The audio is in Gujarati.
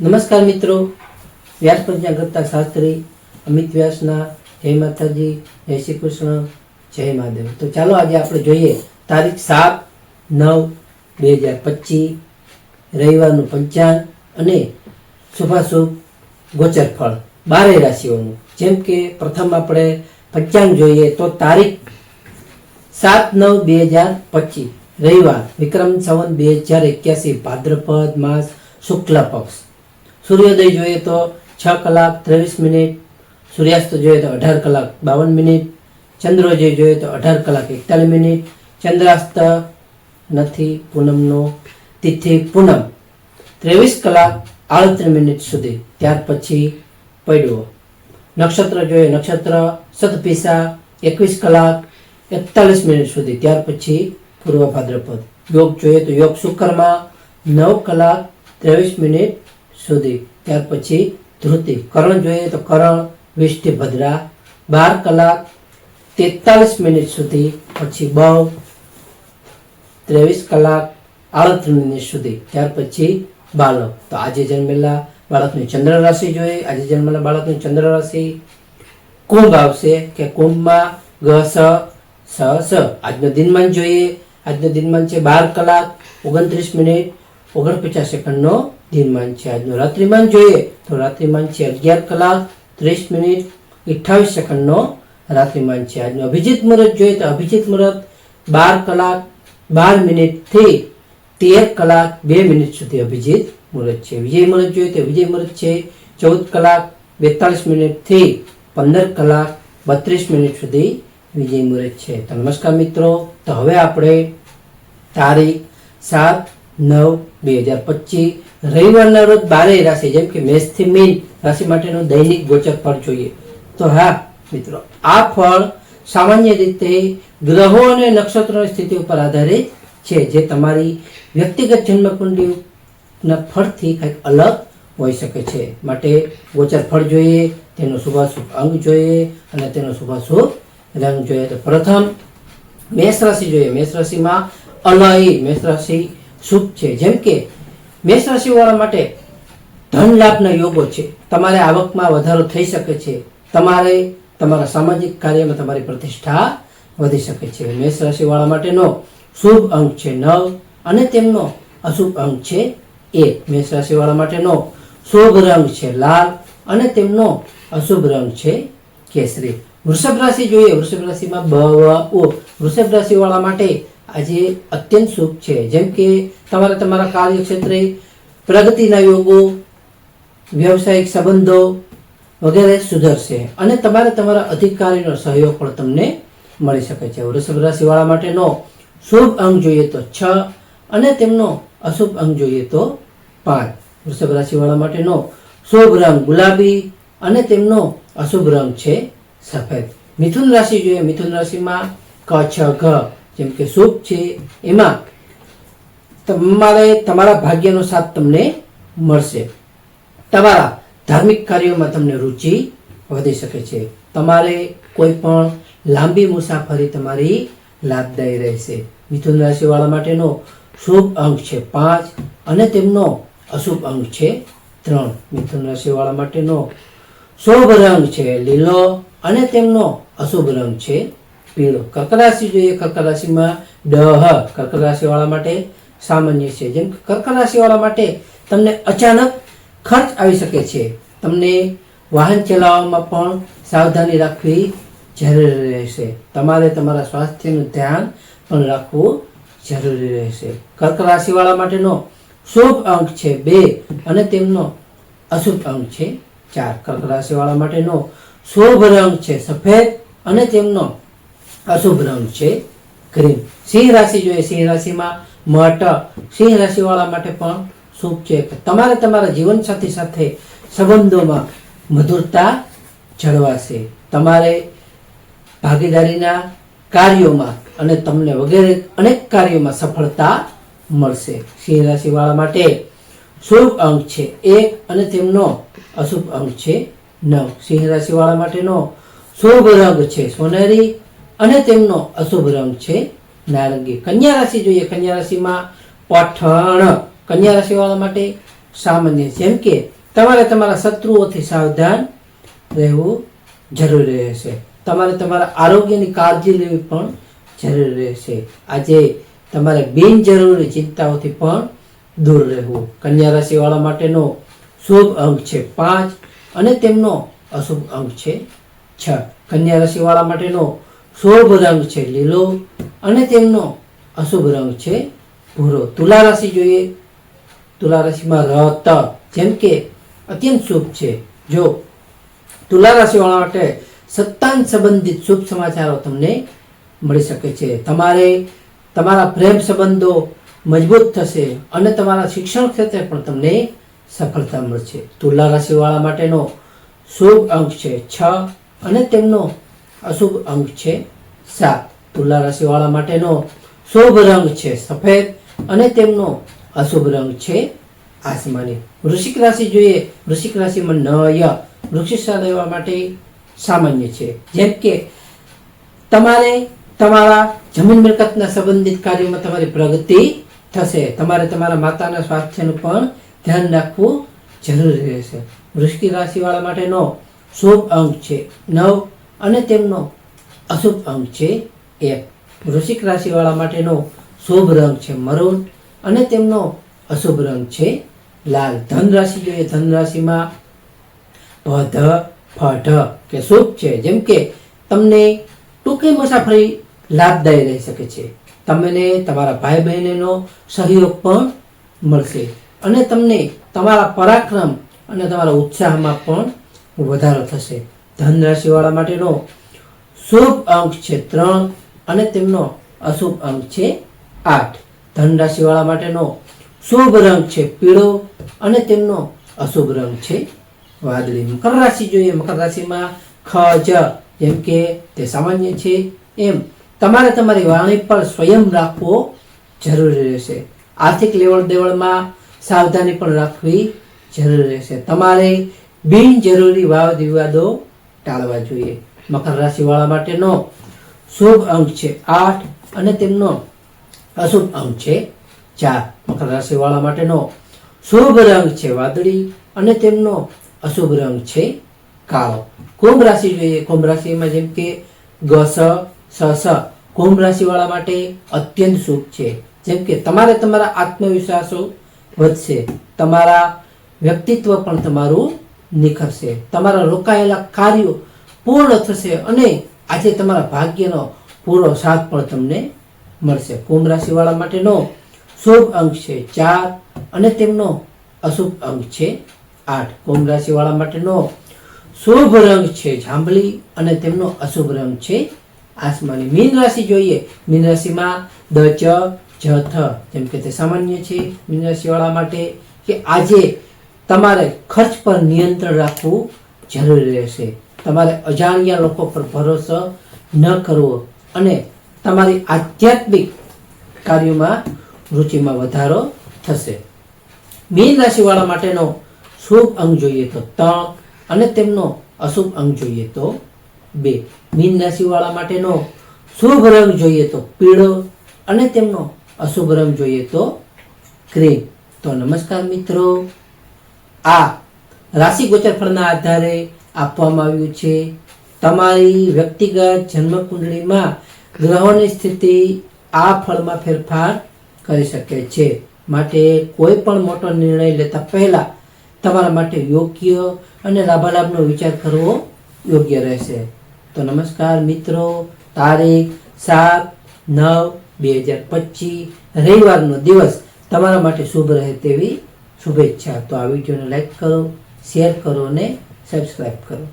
નમસ્કાર મિત્રો. વ્યાસ પ્રજ્ઞા શાસ્ત્રી, અમિત વ્યાસના, જય માતાજી, જય શ્રી કૃષ્ણ, જય મહાદેવ. તો ચાલો આજે આપણે જોઈએ તારીખ સાત નવ બે હજાર પચીસ, રવિવારનું પંચાંગ અને શુભાશુભ ગોચર ફળ બારે રાશિઓનું. જેમ કે પ્રથમ આપણે પંચાંગ જોઈએ તો તારીખ સાત નવ બે હજાર પચીસ, રવિવાર, વિક્રમ સંવત બે હજાર એક્યાસી, ભાદ્રપદ માસ, શુક્લ પક્ષ. સૂર્યોદય જોઈએ તો છ કલાક ત્રેવીસ મિનિટ, સૂર્યાસ્ત જોઈએ તો અઢાર કલાક બાવન મિનિટ ચંદ્રોદય જોઈએ તો અઢાર કલાક એકતાલીસ મિનિટ, ચંદ્રાસ્ત નથી પૂનમનો તિથિ પૂનમ. ત્રેવીસ કલાક આડત્રીસ મિનિટ સુધી. ત્યાર પછી પડવો નક્ષત્ર જોઈએ નક્ષત્ર, સતપીસા, એકવીસ કલાક એકતાલીસ મિનિટ સુધી. ત્યાર પછી પૂર્વ ભાદ્રપદ. યોગ જોઈએ તો યોગ શુક્રમાં નવ કલાક ત્રેવીસ મિનિટ સુધી. ત્યાર પછી ધ્રુતિ. કરણ જોઈએ તો કરણ, વિષ્ટિ, ભદ્રા. બાર કલાક તેતાલીસ મિનિટ સુધી, પછી બવ ત્રેવીસ કલાક આડત્રીસ મિનિટ સુધી. ત્યાર પછી બાળક તો આજે જન્મેલા બાળકની ચંદ્ર રાશિ જોઈએ. આજે જન્મેલા બાળકની ચંદ્ર રાશિ કુંભ આવશે કે કુંભમાં ગ, સ સ સ. આજનો દિનમાન જોઈએ. આજનો દિનમાન છે બાર કલાક ઓગણત્રીસ મિનિટ ઓગણપચાસ સેકન્ડનો દિનમાન છે આજનો રાત્રિમાન જોઈએ તો રાત્રિમાન છે અગિયાર કલાક ત્રીસ મિનિટ અઠ્ઠાવીસ સેકન્ડનો રાત્રિમાન છે આજનો અભિજીત મુહૂર્ત જોઈએ તો અભિજીત મુહૂર્ત બાર કલાક બાર મિનિટથી તેર કલાક બે મિનિટ સુધી અભિજીત મુહૂર્ત છે. વિજય મુહૂર્ત જોઈએ તો વિજય મુહૂર્ત છે ચૌદ કલાક બેતાલીસ મિનિટથી પંદર કલાક બત્રીસ મિનિટ સુધી વિજય મુહૂર્ત છે. તો નમસ્કાર મિત્રો, તો હવે આપણે તારીખ સાત નવ, બે હજાર પચીસ રવિવારના રોજ બારે રાશિ, જેમ કે મેષથી મીન રાશિ માટેનું દૈનિક ગોચર ફળ જોઈએ. તો હા, મિત્રો, આ ફળ સામાન્ય રીતે ગ્રહો અને નક્ષત્રોની સ્થિતિ ઉપર આધારિત છે, જે તમારી વ્યક્તિગત જન્મકુંડીના ફળથી કંઈક અલગ હોઈ શકે છે. માટે ગોચર ફળ જોઈએ, તેનો શુભાશુભ અંગ જોઈએ અને તેનો શુભાશુભ રંગ જોઈએ. તો પ્રથમ મેષ રાશિ જોઈએ. મેષ રાશિમાં અલય મેષ રાશિ શુભ છે. જેમ કે મેષ રાશિવાળા માટે ધન લાભના યોગો છે. તમારે આવકમાં વધારો થઈ શકે છે. તમારે તમારા સામાજિક કાર્યમાં તમારી પ્રતિષ્ઠા વધી શકે છે. મેષ રાશિવાળા માટેનો શુભ અંક છે નવ અને તેમનો અશુભ અંક છે એક. મેષ રાશિવાળા માટેનો શુભ રંગ છે લાલ અને તેમનો અશુભ રંગ છે કેસરી. વૃષભ રાશિ જોઈએ. વૃષભ રાશિમાં બ ઓ વૃષભ રાશિવાળા માટે આજે અત્યંત શુભ છે. જેમ કે તમારે તમારા કાર્યક્ષેત્રે પ્રગતિના યોગો વ્યવસાયિક સંબંધો વગેરે સુધરશે અને તમારે તમારા અધિકારીનો સહયોગ પણ તમને મળી શકે છે. વૃષભ રાશિવાળા માટેનો શુભ અંક જોઈએ તો છ અને તેમનો અશુભ અંક જોઈએ તો પાંચ. વૃષભ રાશિવાળા માટેનો શુભ રંગ ગુલાબી અને તેમનો અશુભ રંગ છે સફેદ. મિથુન રાશિ જોઈએ. મિથુન રાશિમાં ક, છ, ઘ. જેમ કે શુભ છે, એમાં તમારે તમારા ભાગ્યનો સાથ તમને મળશે. તમારા ધાર્મિક કાર્યોમાં તમને રુચિ વધી શકે છે. તમારે કોઈ પણ લાંબી મુસાફરી તમારી લાભદાયી રહેશે. મિથુન રાશિવાળા માટેનો શુભ અંક છે પાંચ અને તેમનો અશુભ અંક છે ત્રણ. મિથુન રાશિવાળા માટેનો શુભ રંગ છે લીલો અને તેમનો અશુભ રંગ છે પીળો કર્ક રાશિ જોઈએ કર્ક રાશિમાં ડહ કર્ક રાશિવાળા માટે સામાન્ય છે. જેમ કે કર્ક રાશિવાળા માટે તમને અચાનક ખર્ચ આવી શકે છે. તમને વાહન ચલાવવામાં પણ સાવધાની રાખવી જરૂરી રહેશે. તમારે તમારા સ્વાસ્થ્યનું ધ્યાન પણ રાખવું જરૂરી રહેશે. કર્ક રાશિવાળા માટેનો શુભ અંક છે બે અને તેમનો અશુભ અંક છે ચાર. કર્ક રાશિવાળા માટેનો શુભ રંગ છે સફેદ અને તેમનો અશુભ રંગ છે ગ્રીન સિંહ રાશિ જોઈએ. સિંહ રાશિમાં મઠ સિંહ રાશિવાળા માટે પણ શુભ છે. તમારે તમારા જીવનસાથી સાથે સંબંધોમાં મધુરતા જળવાશે. તમારે ભાગીદારીના કાર્યોમાં અને તમને વગેરે અનેક કાર્યોમાં સફળતા મળશે. સિંહ રાશિવાળા માટે શુભ અંક છે. એક અને તેમનો અશુભ અંક છે નવ. સિંહ રાશિવાળા માટેનો શુભ રંગ છે. સોનેરી અને તેમનો અશુભ રંગ છે નારંગી. કન્યા રાશિ જોઈએ. કન્યા રાશિમાં પઠણ. કન્યા રાશિવાળા માટે સામાન્ય જેમ કે તમારે તમારા શત્રુઓથી સાવધાન રહેવું જરૂરી રહેશે. તમારે તમારા આરોગ્યની કાળજી લેવી પણ જરૂરી રહેશે. આજે તમારે બિનજરૂરી ચિંતાઓથી પણ દૂર રહેવું. કન્યા રાશિવાળા માટેનો શુભ અંક છે પાંચ અને તેમનો અશુભ અંક છે છ. કન્યા રાશિવાળા માટેનો શુભ રંગ છે લીલો અને તેમનો અશુભ રંગ છે ભૂરો. તુલા રાશિ જોઈએ. તુલા રાશિમાં રત જેમ કે અત્યંત શુભ છે. જો તુલા રાશિવાળા માટે સત્તાન સંબંધિત શુભ સમાચારો તમને મળી શકે છે. તમારે તમારા પ્રેમ સંબંધો મજબૂત થશે અને તમારા શિક્ષણ ક્ષેત્રે પણ તમને સફળતા મળશે. તુલા રાશિવાળા માટેનો શુભ અંક છે છ અને તેમનો અશુભ અંક છે સાત. તુલા રાશિવાળા માટેનો શુભ રંગ છે સફેદ અને તેમનો અશુભ રંગ છે આસમાની. વૃશ્ચિક રાશિ જોઈએ. વૃશ્ચિક રાશિમાં નય વૃક્ષિક રહેવા માટે સામાન્ય છે. જેમ કે તમારે તમારા જમીન મિલકતના સંબંધિત કાર્યમાં તમારી પ્રગતિ થશે. તમારે તમારા માતાના સ્વાસ્થ્યનું પણ ધ્યાન રાખવું જરૂરી રહેશે. વૃશ્ચિક રાશિવાળા માટેનો શુભ અંક છે. નવ અને તેમનો અશુભ અંક છે એક વૃશ્ચિક રાશિવાળા માટેનો શુભ રંગ છે મરૂન અને તેમનો અશુભ રંગ છે લાલ. ધન રાશિ જોઈએ, ધન રાશિમાં ભધ ફઢ કે શુભ છે. જેમ કે તમને ટૂંકી મુસાફરી લાભદાયી રહી શકે છે. તમને તમારા ભાઈ બહેનનો સહયોગ પણ મળશે અને તમને તમારા પરાક્રમ અને તમારા ઉત્સાહમાં પણ વધારો થશે. ધન રાશિવાળા માટેનો શુભ અંક છે ત્રણ અને તેમનો અશુભ અંક છે આઠ. ધન રાશિવાળા માટેનો શુભ રંગ છે પીળો અને તેમનો અશુભ રંગ છે વાદળી. મકર રાશિ જોઈએ. મકર રાશિમાં ખ, જ, જેમ કે તે સામાન્ય છે. એમ તમારે તમારી વાણી પર સ્વયં રાખવો જરૂરી રહેશે. આર્થિક લેવડ દેવડમાં સાવધાની પણ રાખવી જરૂરી રહેશે. તમારે બિનજરૂરી વાદ વિવાદો ટાળવા જોઈએ. મકર રાશિવાળા માટેનો શુભ અંક છે આઠ અને તેમનો અશુભ અંક છે ચાર. મકર રાશિવાળા માટેનો શુભ રંગ છે વાદળી અને તેમનો અશુભ રંગ છે કાળો. કુંભ રાશિ જોઈએ. કુંભ રાશિમાં જેમ કે ગસ સ સ. કુંભ રાશિવાળા માટે અત્યંત શુભ છે. જેમ કે તમારે તમારા આત્મવિશ્વાસો વધશે. તમારા વ્યક્તિત્વ પણ તમારું નિખરશે તમારા રોકાયેલા કાર્યો પૂર્ણ થશે અને આજે તમારા ભાગ્યનો પૂરો સાથ પણ તમને મળશે. કુંભ રાશિવાળા માટેનો શુભ અંક છે ચાર અને તેમનો અશુભ અંક છે આઠ. કુંભ રાશિવાળા માટેનો શુભ રંગ છે જાંબલી અને તેમનો અશુભ રંગ છે આસમાની. મીન રાશિ જોઈએ. મીન રાશિમાં દ, ચ, જ, થ. જેમ કે તે સામાન્ય છે મીન રાશિવાળા માટે કે આજે તમારે ખર્ચ પર નિયંત્રણ રાખવું જરૂરી રહેશે. તમારે અજાણ્યા લોકો પર ભરોસો ન કરવો અને તમારી આધ્યાત્મિક કાર્યોમાં રુચિમાં વધારો થશે. મીન રાશિવાળા માટેનો શુભ અંગ જોઈએ તો ત્રણ અને તેમનો અશુભ અંગ જોઈએ તો બે. મીન રાશિવાળા માટેનો શુભ રંગ જોઈએ તો પીળો અને તેમનો અશુભ રંગ જોઈએ તો ક્રીમ તો નમસ્કાર મિત્રો. આ રાશિ ગોચર ફળના આધારે આપવામાં આવ્યું છે. તમારી વ્યક્તિગત જન્મ કુંડળીમાં ગ્રહોની સ્થિતિ આ ફળમાં ફેરફાર કરી શકે છે. માટે કોઈ પણ મોટો નિર્ણય લેતા પહેલા તમારા માટે યોગ્ય અને લાભાલાભનો વિચાર કરવો યોગ્ય રહેશે. તો નમસ્કાર મિત્રો, તારીખ સાત નવ બે હજાર પચીસ, રવિવારનો દિવસ તમારા માટે શુભ રહે તેવી શુભેચ્છા. તો આ વિડીયોને લાઈક કરો શેર કરો અને સબસ્ક્રાઈબ કરો.